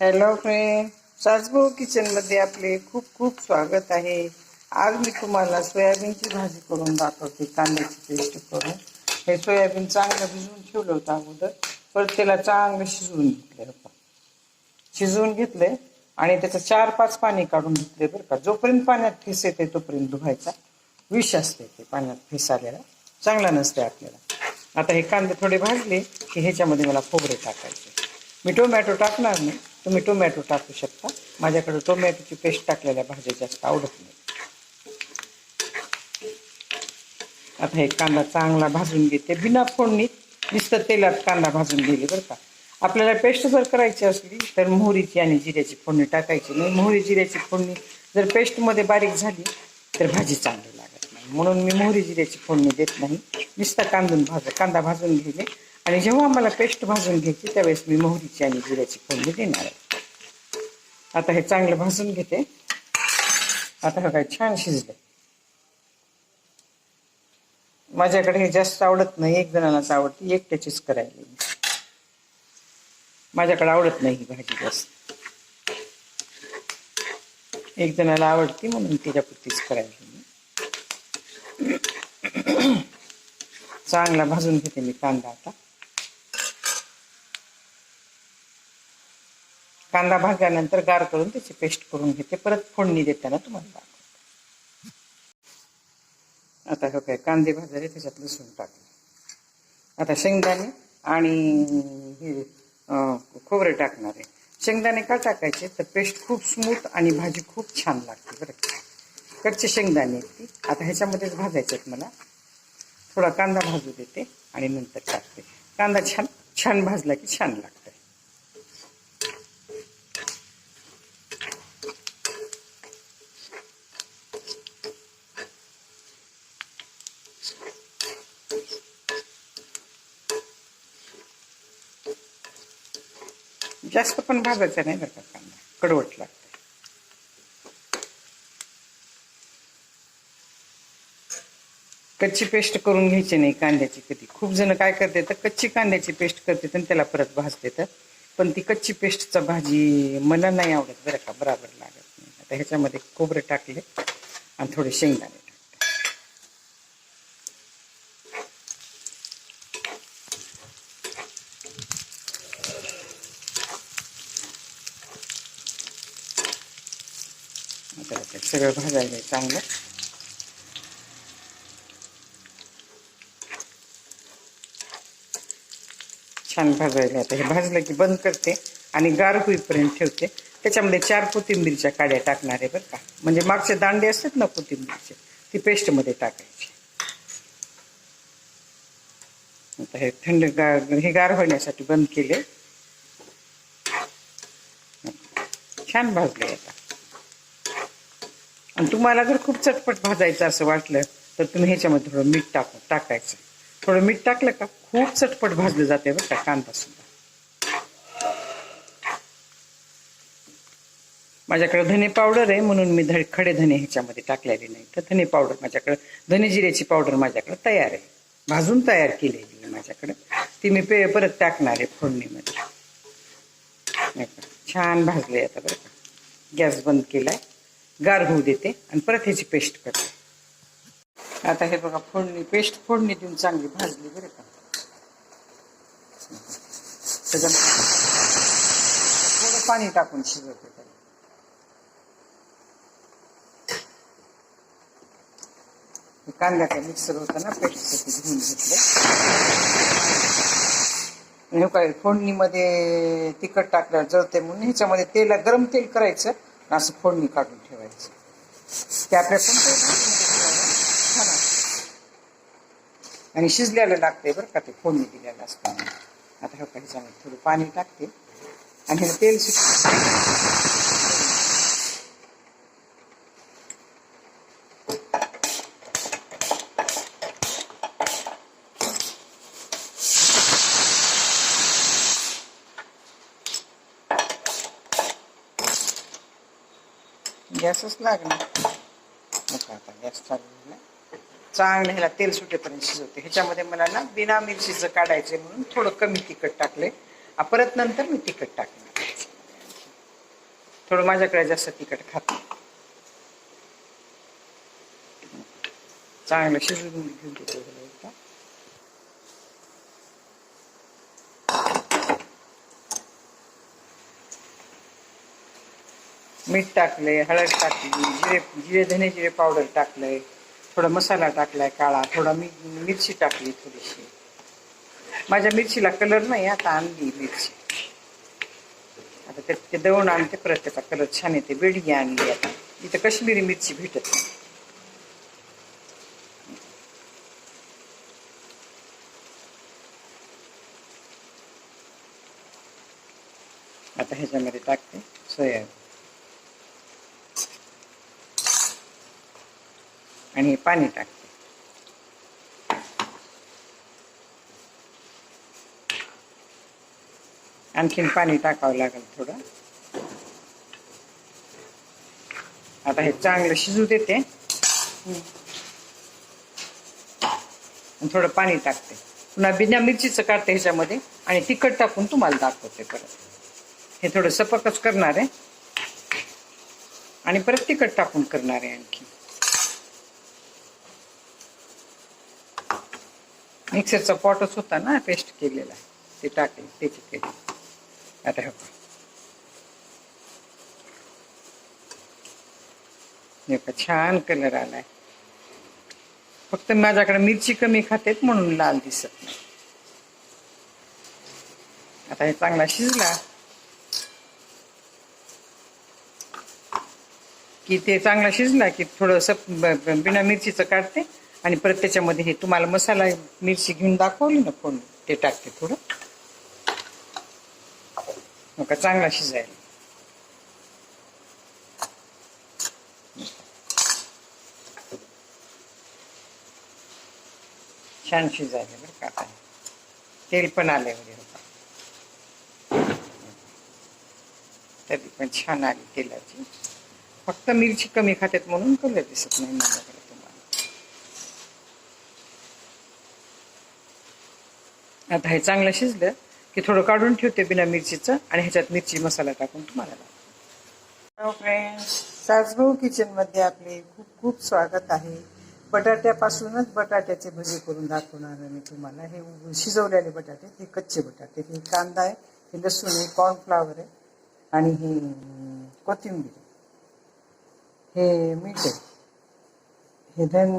Hello friend सासभाऊ किचनमध्ये आपले खूप खूप स्वागत आहे. आज मी तुम्हाला सोयाबीनची भाजी करून दाखवते कांद्याची पेस्ट करून. हे सोयाबीन चांगलं भिजवून ठेवलं होतं अगोदर परत त्याला चांगलं शिजवून घेतलं होतं शिजवून घेतले आणि त्याचं चार पाच पाणी काढून घेतले बरं का. जोपर्यंत पाण्यात फेस येते तोपर्यंत धुवायचा. विष असते ते पाण्यात फेस आलेला चांगला नसते आपल्याला. आता हे कांदे थोडे भाजले की ह्याच्यामध्ये मला खोबरे टाकायचे. मी टोमॅटो टाकणार नाही. तुम्ही टोमॅटो टाकू शकता. माझ्याकडे टोमॅटोची पेस्ट टाकलेल्या भाज्या जास्त आवडत नाही. आता हे कांदा चांगला भाजून घेते. बिना फोडणी नुसतं तेलात कांदा भाजून गेले बरं का. आपल्याला पेस्ट जर करायची असली तर मोहरीची आणि जिऱ्याची फोडणी टाकायची नाही. मोहरी जिऱ्याची फोडणी जर पेस्टमध्ये बारीक झाली तर भाजी चांगली लागत नाही. म्हणून मी मोहरी जिऱ्याची फोडणी देत नाही. नुसता कांदून भाज कांदा भाजून घेले आणि जेव्हा मला पेस्ट भाजून घ्यायची त्यावेळेस मी मोहरीची आणि जिऱ्याची फोडणी देणार आहे. आता हे चांगलं भाजून घेते. आता हे काय छान शिजलं माझ्याकडे हे जास्त आवडत नाही एक जणांनाच आवडते एकट्याचीच करायला माझ्याकडे आवडत नाही ही भाजी जास्त. एक जणाला आवडते म्हणून तिच्यापुरतीच करायला चांगला भाजून घेते मी कांदा आता. कांदा भाजल्यानंतर गार करून त्याची पेस्ट करून घेते. परत फोडणी देताना तुम्हाला दाखवते. आता हे काय कांदे भाजले त्याच्यात लसूण टाकले. आता शेंगदाणे आणि हे खोबरे टाकणार आहे. शेंगदाणे का टाकायचे? तर पेस्ट खूप स्मूथ आणि भाजी खूप छान लागते बरं कच्चे शेंगदाणे आहेत ती. आता ह्याच्यामध्येच भाजायचे आहेत मला. थोडा कांदा भाजू देते आणि नंतर टाकते. कांदा छान छान भाजला की छान लागतो. जास्त पण भाजायचा नाही बरं का कांदा. कडवट लागतं. कच्ची पेस्ट करून घ्यायची नाही कांद्याची कधी. खूप जण काय करते तर कच्ची कांद्याची पेस्ट करते आणि त्याला परत भाजते तर पण ती कच्ची पेस्टचा भाजी मला नाही आवडत बरं का बराबर लागत नाही. आता ह्याच्यामध्ये खोबरं टाकले आणि थोडे शेंगदाणे टाकले आता ते सगळं भाजायला आहे चांगलं. छान भाजायला आता हे भाजलं की बंद करते आणि गार होईपर्यंत ठेवते. त्याच्यामध्ये चार कोथिंबीरच्या काड्या टाकणार आहे बरं का. म्हणजे मागचे दांडे असतात ना कोथिंबीरचे ती पेस्टमध्ये टाकायची. आता हे थंड गार हे गार होण्यासाठी बंद केले. छान भाजले आता. आणि तुम्हाला जर खूप चटपट भाजायचं असं वाटलं तर तुम्ही ह्याच्यामध्ये थोडं मीठ टाकू टाकायचं. थोडं मीठ टाकलं का खूप चटपट भाजलं जाते बरं का कांदा सुद्धा माझ्याकडे धने पावडर आहे म्हणून मी धड खडे धने ह्याच्यामध्ये टाकलेले नाही. तर धने पावडर माझ्याकडे धने जिऱ्याची पावडर माझ्याकडे तयार आहे. भाजून तयार केलेली आहे माझ्याकडे. ती मी पे परत टाकणार आहे फोडणीमध्ये. नाही का? छान भाजले आता बरं का. गॅस बंद केलाय. गार होऊ देते आणि परत ह्याची पेस्ट करते. आता हे बघा फोडणी पेस्ट फोडणी देऊन चांगली भाजली बरं का. त्याच्या थोडं पाणी टाकून शिजवते त्याला. काय मिक्सर होता ना पेस्टसाठी घेऊन घेतलं. हे काय फोडणीमध्ये तिखट टाकल्यावर जळते म्हणून ह्याच्यामध्ये तेला गरम तेल करायचं. असं फोडणी काढून ठेवायचं. ते आपल्या कोणत्याही छान आणि शिजलेलं लागतंय बरं का ते फोडणी दिलेलं असताना आता हे काही ह्याच्यामध्ये थोडं पाणी टाकते. आणि हे तेल सुट गॅसच लागणार आता गॅस चालू चांगलं ह्याला तेल सुटेपर्यंत शिजवते. ह्याच्यामध्ये मला ना बिना मिरचीचं काढायचे म्हणून थोडं कमी तिखट टाकले परत नंतर मी तिखट टाकणार. थोडं माझ्याकडे जास्त तिखट खात चांगलं शिजवून घेऊन देते त्याला एकदा. मीठ टाकले हळद टाकली जिरे जिरे धने जिरे पावडर टाकलंय थोडा मसाला टाकलाय काळा थोडा मी मिरची टाकली थोडीशी. माझ्या मिरचीला कलर नाही आता आणली मिरची. आता ते ते दळून आणते परत त्याचा कलर छान येते बेडगी आणली आता. इथं कश्मीरी मिरची भेटत नाही. आता ह्याच्यामध्ये टाकते सोयाबीन आणि हे पाणी टाकते. आणखीन पाणी टाकावं लागेल थोडं. आता हे चांगलं शिजू देते. आणि थोडं पाणी टाकते. पुन्हा बिना मिरचीचं काढते ह्याच्यामध्ये आणि तिखट टाकून तुम्हाला दाखवते परत. हे थोडं सपकच करणार आहे. आणि परत तिखट टाकून करणार आहे आणखी मिक्सरचा पॉटच होता ना पेस्ट केलेला ते टाकेल त्याची केली आता हे छान कलर आलाय. फक्त माझ्याकडे मिरची कमी खातेत म्हणून लाल दिसत नाही. आता हे चांगला शिजला. की ते चांगला शिजला की थोडस बिना मिरचीचं काढते. आणि परत त्याच्यामध्ये हे तुम्हाला मसाला मिरची घेऊन दाखवली ना फोन ते टाकते थोडं. मग का चांगला शिजायला. छान शिजायला बरं का आता. तेल पण आले वगैरे. होता तरी पण छान आली तेलाची. फक्त मिरची कमी खात्यात म्हणून कलर दिसत नाही माझ्याकडे. आता हे चांगलं शिजलं की थोडं काढून ठेवते बिना मिरचीचं आणि ह्याच्यात मिरची मसाला टाकून तुम्हाला हॅलो फ्रेंड्स सासभाऊ किचनमध्ये आपले खूप खूप स्वागत आहे. बटाट्यापासूनच बटाट्याचे भजी करून दाखवणार मी तुम्हाला. हे शिजवलेले बटाटे हे कच्चे बटाटे. हे कांदा आहे हे लसूण आहे कॉर्नफ्लावर आहे आणि हे कोथिंबीर आहे. हे मीठ आहे. हे धन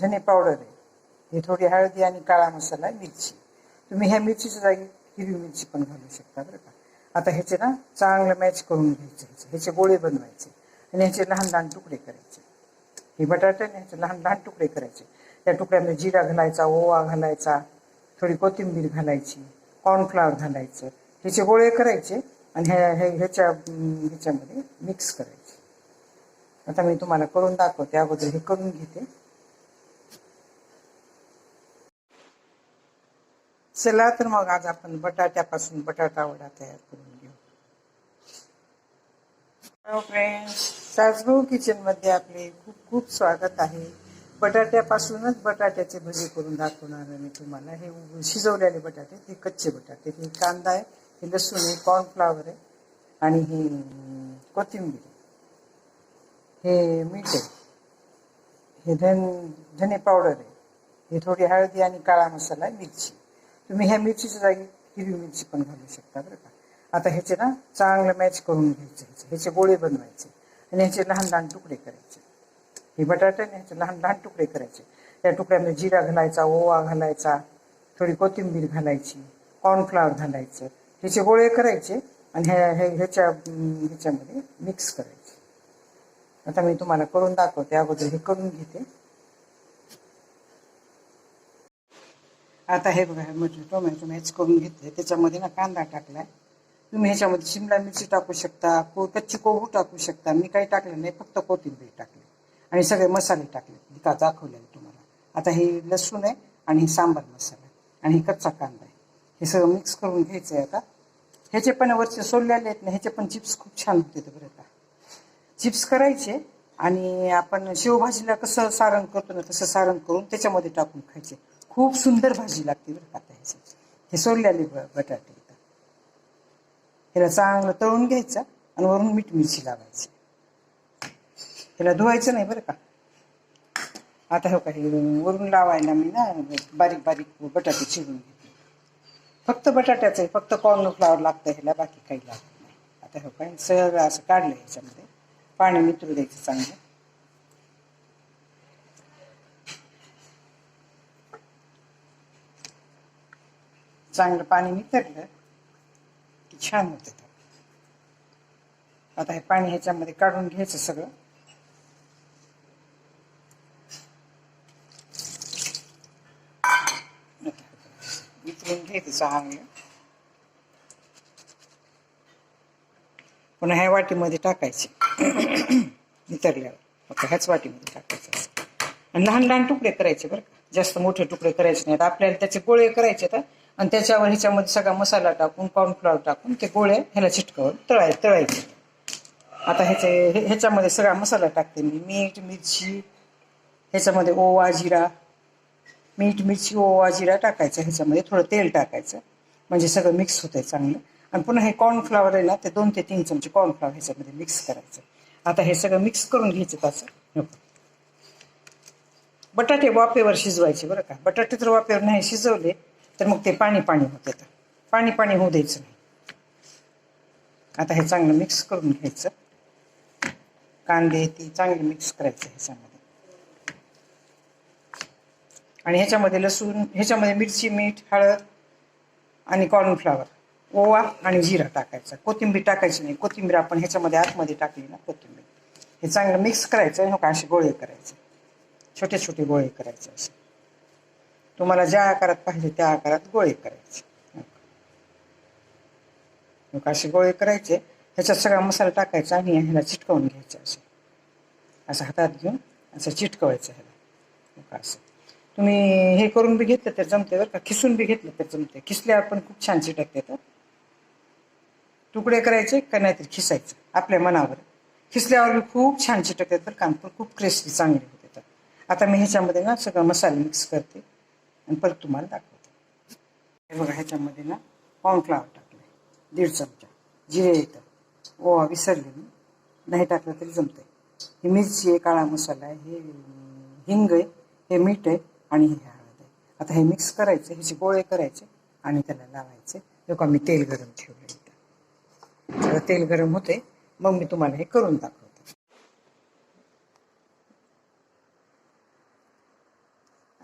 धने पावडर आहे. हे थोडी हळदी आणि काळा मसाला आहे. मिरची तुम्ही ह्या मिरचीच्या जागी हिरवी मिरची पण घालू शकता बरं का. आता ह्याचे ना चांगलं मॅच करून घ्यायचे ह्याचे. ह्याचे गोळे बनवायचे आणि ह्याचे लहान लहान तुकडे करायचे. हे बटाटे आणि ह्याचे लहान लहान तुकडे करायचे. त्या तुकड्यामध्ये जिरा घालायचा ओवा घालायचा थोडी कोथिंबीर घालायची कॉर्नफ्लॉवर घालायचं. ह्याचे गोळे करायचे आणि ह्या हे ह्याच्या ह्याच्यामध्ये मिक्स करायचे. आता मी तुम्हाला करून दाखवते अगोदर हे करून घेते. चला तर मग आज आपण बटाट्यापासून बटाटा वडा तयार करून घेऊ. हॅलो फ्रेंड्स सासभाऊ किचनमध्ये आपले खूप खूप स्वागत आहे. बटाट्यापासूनच बटाट्याचे भजी करून दाखवणार मी तुम्हाला. हे शिजवलेले बटाटे हे कच्चे बटाटे. हे कांदा आहे हे लसूण आहे कॉर्नफ्लावर आहे आणि हे कोथिंबीर आहे. हे मीठ आहे. हे धन धने पावडर आहे. हे थोडी हळदी आणि काळा मसाला आहे. मिरची तुम्ही ह्या मिरचीच्या जागी हिरवी मिरची पण घालू शकता बरं का. आता ह्याचे ना चांगलं मॅच करून घ्यायचे ह्याचे. ह्याचे गोळे बनवायचे आणि ह्याचे लहान लहान तुकडे करायचे. हे बटाटे आणि ह्याचे लहान लहान तुकडे करायचे. त्या तुकड्यामध्ये जिरा घालायचा ओवा घालायचा थोडी कोथिंबीर घालायची कॉर्नफ्लॉवर घालायचं. ह्याचे गोळे करायचे आणि ह्या ह्याच्या ह्याच्यामध्ये मिक्स करायचे. आता मी तुम्हाला करून दाखवते. अगोदर हे करून घेते. आता हे बघा म्हटलं टोमॅटो मॅच करून घेतले त्याच्यामध्ये ना कांदा टाकलाय. तुम्ही ह्याच्यामध्ये शिमला मिरची टाकू शकता को कच्ची कोबू टाकू शकता. मी काही टाकलं नाही फक्त कोथिंबीर टाकली. आणि सगळे मसाले टाकले का दाखवले तुम्हाला. आता हे लसूण आहे आणि हे सांबार मसाला आहे. आणि हे कच्चा कांदा आहे. हे सगळं मिक्स करून घ्यायचं आहे आता. ह्याचे पण वरचे सोडलेले आहेत ना ह्याचे पण चिप्स खूप छान होते बरं का. चिप्स करायचे आणि आपण शेवभाजीला कसं सारण करतो ना तसं सारण करून त्याच्यामध्ये टाकून खायचे. खूप सुंदर भाजी लागते बरं का आता ह्याची हे सोललेले बटाटे इथं. ह्याला चांगलं तळून घ्यायचं आणि वरून मीठ मिरची लावायची. त्याला धुवायचं नाही बरं का. आता हो काही वरून लावायला मी ना बारीक बारीक बटाटे चिरून घेते. फक्त बटाट्याचं आहे फक्त कॉर्नफ्लावर लागतं ह्याला बाकी काही लागत नाही. आता हो काय सगळं असं काढलं ह्याच्यामध्ये पाणी मित्र द्यायचं चांगलं. चांगलं पाणी नितरलं की छान होतं आता हे पाणी ह्याच्यामध्ये काढून घ्यायचं सगळं. वितरून घ्यायचं चांगलं पुन्हा ह्या वाटीमध्ये टाकायचे. नितरल्यावर. फक्त ह्याच वाटीमध्ये टाकायचं. आणि लहान लहान तुकडे करायचे बरं का. जास्त मोठे तुकडे करायचे नाहीत. आपल्याला त्याचे गोळे करायचे तर आणि त्याच्यावर ह्याच्यामध्ये सगळा मसाला टाकून कॉर्नफ्लॉवर टाकून ते गोळे ह्याला चिटकवून तळाय तळायचे. आता ह्याचे हे- ह्याच्यामध्ये सगळा मसाला टाकते मी. मीठ मिरची ह्याच्यामध्ये ओवा जिरा. मीठ मिरची ओवा जिरा टाकायचं ह्याच्यामध्ये. थोडं तेल टाकायचं. म्हणजे सगळं मिक्स होतंय चांगलं. आणि पुन्हा हे कॉर्नफ्लॉवर आहे ना ते दोन ते तीन चमचे कॉर्नफ्लॉवर ह्याच्यामध्ये मिक्स करायचं. आता हे सगळं मिक्स करून घ्यायचं त्याचं. बटाटे वाफेवर शिजवायचे बरं का. बटाटे तर वाफेवर नाही शिजवले. तर मग ते पाणी पाणी होत तर पाणी पाणी होऊ द्यायचं नाही. आता हे चांगलं मिक्स करून घ्यायचं. कांदे ती चांगली मिक्स करायचं ह्याच्यामध्ये. आणि ह्याच्यामध्ये लसूण ह्याच्यामध्ये मिरची मीठ हळद आणि कॉर्नफ्लावर ओवा आणि जिरा टाकायचा. कोथिंबीर टाकायची नाही. कोथिंबीर आपण ह्याच्यामध्ये आतमध्ये टाकली ना कोथिंबीर. हे चांगलं मिक्स करायचं आणि हो का असे गोळे करायचे. छोटे छोटे गोळे करायचे असे. तुम्हाला ज्या आकारात पाहिजे त्या आकारात गोळे करायचे. असे गोळे करायचे ह्याच्यात सगळा मसाला टाकायचा आणि ह्याला चिटकवून घ्यायचं असं. असं हातात घेऊन असं चिटकवायचं ह्याला. असं. तुम्ही हे करून बी घेतलं तर जमते बरं का. खिसून बी घेतलं तर जमते. खिसल्यावर पण खूप छान चिटकते तर. तुकडे करायचे का नाहीतरी खिसायचं. आपल्या मनावर. खिसल्यावर बी खूप छान चिटकते बरं काम पण खूप क्रिस्पी चांगले होते तर. आता मी ह्याच्यामध्ये ना सगळं मसाले मिक्स करते. आणि परत तुम्हाला दाखवते. हे बघा ह्याच्यामध्ये ना कॉर्नफ्लावर टाकले दीड चमचा जिरे येतं. ओवा विसरले मी. नाही टाकलं तरी जमतंय. ही मिरची आहे काळा मसाला आहे हे हिंग आहे हे मीठ आहे आणि हे हळद आहे. आता हे मिक्स करायचं ह्याचे गोळे करायचे आणि त्याला लावायचे. लोक मी तेल गरम ठेवलं इथं. तेल गरम होते मग मी तुम्हाला हे करून दाखवते.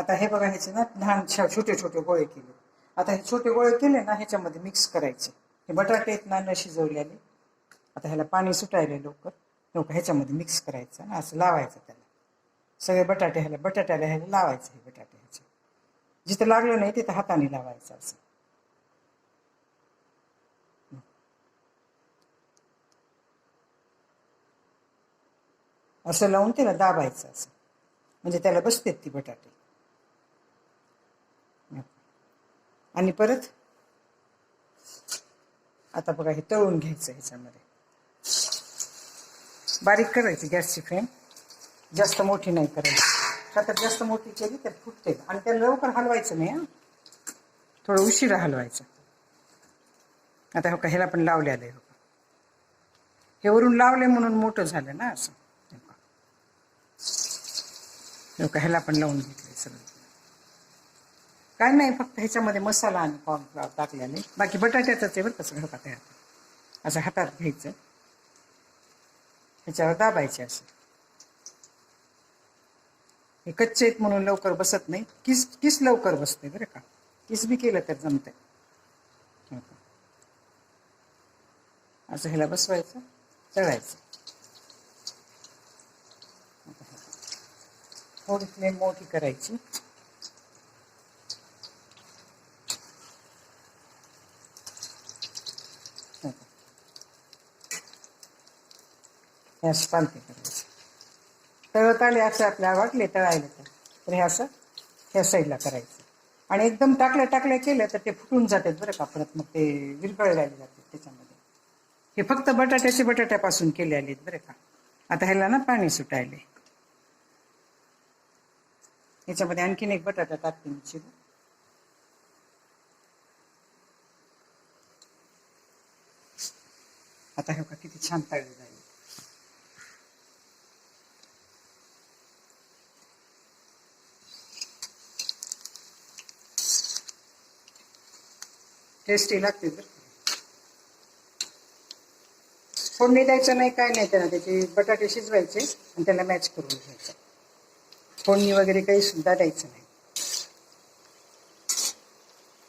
आता हे बघा, ह्याचे ना लहान छोटे छोटे गोळे केले. आता हे छोटे गोळे केले ना, ह्याच्यामध्ये मिक्स करायचे. हे बटाटे आहेत ना, न शिजवलेले. आता ह्याला पाणी सुटायला लवकर. लवकर ह्याच्यामध्ये मिक्स करायचं आणि असं लावायचं त्याला. सगळे बटाटे ह्याला, बटाट्याला ह्याला लावायचं हे बटाटे ह्याचे. जिथं लागलं नाही, तिथं हाताने लावायचं असं. असं लावून त्याला दाबायचं असं. म्हणजे त्याला बसतेत ती बटाटे. आणि परत आता बघा हे तळून घ्यायचं ह्याच्यामध्ये. बारीक करायची गॅसची फ्लेम जास्त मोठी नाही करायची. का तर जास्त मोठी केली तर फुटते. आणि त्याला लवकर हलवायचं नाही हा. थोडं उशिरा हलवायचं. आता हो का ह्याला पण लावलेलं आले हो का. हे वरून लावले म्हणून मोठं झालं ना असं. हो का. ह्याला पण लावून घेतलं काय नाही फक्त ह्याच्यामध्ये मसाला आणि कॉर्नफ्लॉवर टाकल्याने बाकी बटाट्याचंच आहे बरं का का तयार असं हातात घ्यायचं. ह्याच्यावर दाबायचे असं. हे कच्चे आहेत म्हणून लवकर बसत नाही. किस किस लवकर बसते बरं का? किस बी केलं तर जमतंय. आहे असं ह्याला बसवायचं तळायचं थोडी फ्लेम मोठी करायची. हे असं पालते करायचं तळत आले असे वाटले तळायला तर. तर हे असं ह्या साईडला करायचं. आणि एकदम टाकल्या टाकल्या केलं तर ते फुटून जातात बरं का परत मग ते विरघळलेले जातात त्याच्यामध्ये. हे फक्त बटाट्याचे बटाट्यापासून केले आलेत बरं का. आता ह्याला ना पाणी सुटायले. ह्याच्यामध्ये आणखीन एक बटाटा टाकते मी आता हे का किती छान तळले जाईल टेस्टी लागते तर. फोडणी द्यायचं नाही काय नाही त्याला त्याचे बटाटे शिजवायचे आणि त्याला मॅच करून घ्यायचं. फोडणी वगैरे काही सुद्धा द्यायचं नाही.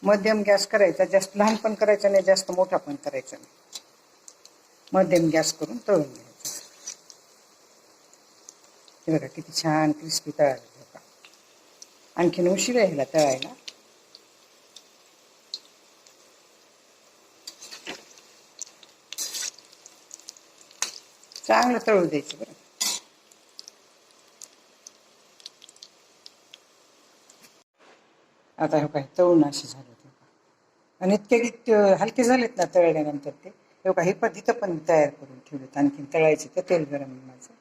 मध्यम गॅस करायचा जास्त लहान पण करायचा नाही जास्त मोठा पण करायचा नाही. मध्यम गॅस करून तळून घ्यायचं. बघा किती छान क्रिस्पी तळायला आणखीन उशीर आहे ह्याला तळायला. चांगलं तळू द्यायचं बरं. आता हे काय तळून असे झाले ते आणि इतके हलके झालेत ना तळल्यानंतर ते. हे काही हे पण पण तयार करून ठेवलेत. आणखीन तळायचे तर तेल गरम माझं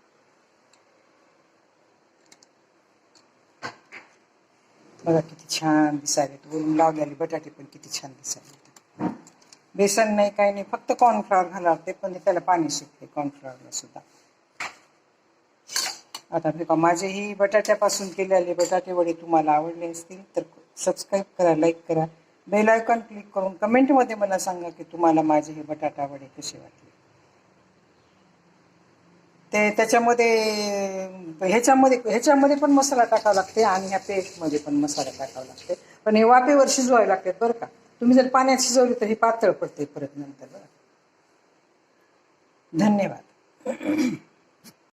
बघा किती छान दिसायलेत. वरून लावलेले बटाटे पण किती छान दिसायले बेसन नाही काही नाही फक्त कॉर्नफ्लॉवर लागते पण त्याला पाणी सुटते कॉर्नफ्लॉवरला सुद्धा. आता हे माझे ही बटाट्यापासून केलेले बटाटे वडे तुम्हाला आवडले असतील तर सबस्क्राईब करा लाईक करा. बेल आयकॉन क्लिक करून कमेंटमध्ये मला सांगा की तुम्हाला माझे हे बटाटा वडे कसे वाटले. ते त्याच्यामध्ये ह्याच्यामध्ये ह्याच्यामध्ये पण मसाला टाकावा लागते आणि ह्या पेस्टमध्ये पण मसाला टाकावा लागते. पण हे वाफेवर शिजवावे लागते बरं का? तुम्ही जर पाण्यात शिजवली तर ही पातळ पडते परत नंतर. बरं. धन्यवाद.